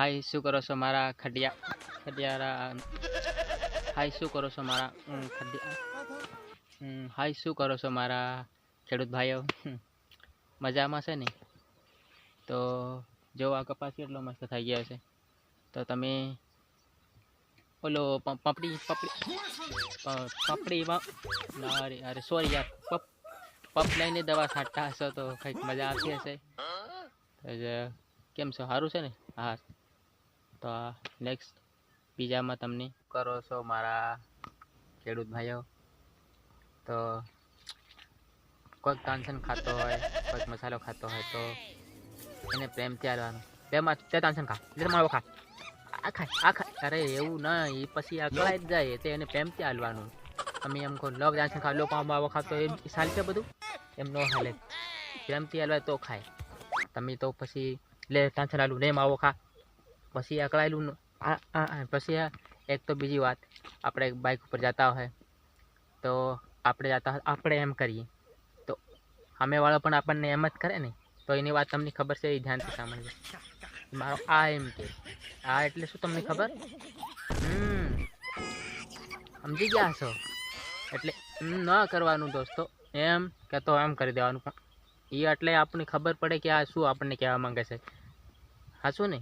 હાય, શું કરો છો મારા ખડિયા, ખડિયારા? હાય, શું કરો છો મારા ખડિયા? હાય, શું કરો છો મારા ખેડૂત ભાઈઓ? મજામાં છે ને? તો જો આ કપાસ કેટલો મસ્ત થઈ ગયો છે. તો તમે ઓલો પપડી પપડી પપડીમાં પપડી અરે અરે સોરી યાર, પપ પપ લઈને દવા છાંટતા હશો તો કંઈક મજા આવતી હશે. કેમ છો? સારું છે ને? હા. તો નેક્સ્ટ બીજામાં તમને કરો છો મારા ખેડૂત ભાઈઓ? તો કોઈક તાનસન ખાતો હોય, કોઈક મસાલો ખાતો હોય તો એને પ્રેમથી હાલવાનું પ્રેમમાં તે તાનસન ખા. એટલે મારો ખા આ ખાય આ ખાય. અરે, એવું ના એ પછી અકળાઈ જ જાય. તે એને પ્રેમથી હાલવાનું તમે એમ કહો લવ તાનસન ખા લો પામ માવો ખાતો એમ ચાલશે બધું? એમ ન હાલે. પ્રેમથી હાલવાય તો ખાય. તમે તો પછી, લે તાનસન હાલું ને માવો ખા. પછી અકળાયેલું પછી એક તો બીજી વાત. આપણે બાઇક ઉપર જતા હોય. તો આપણે જતા હોય આપણે એમ કરીએ. તો સામેવાળો પણ આપણને એમ જ કરે ને. તો એની વાત તમને ખબર છે એ ધ્યાનથી સાંભળજો. મારો આ એમ કે. આ એટલે શું તમને ખબર? સમજી ગયા છો? એટલે ન કરવાનું દોસ્તો. એમ કે તો એમ કરી દેવાનું પણ. એ એટલે આપણને ખબર પડે કે આ શું આપણને કહેવા માંગે છે. હા શું ને?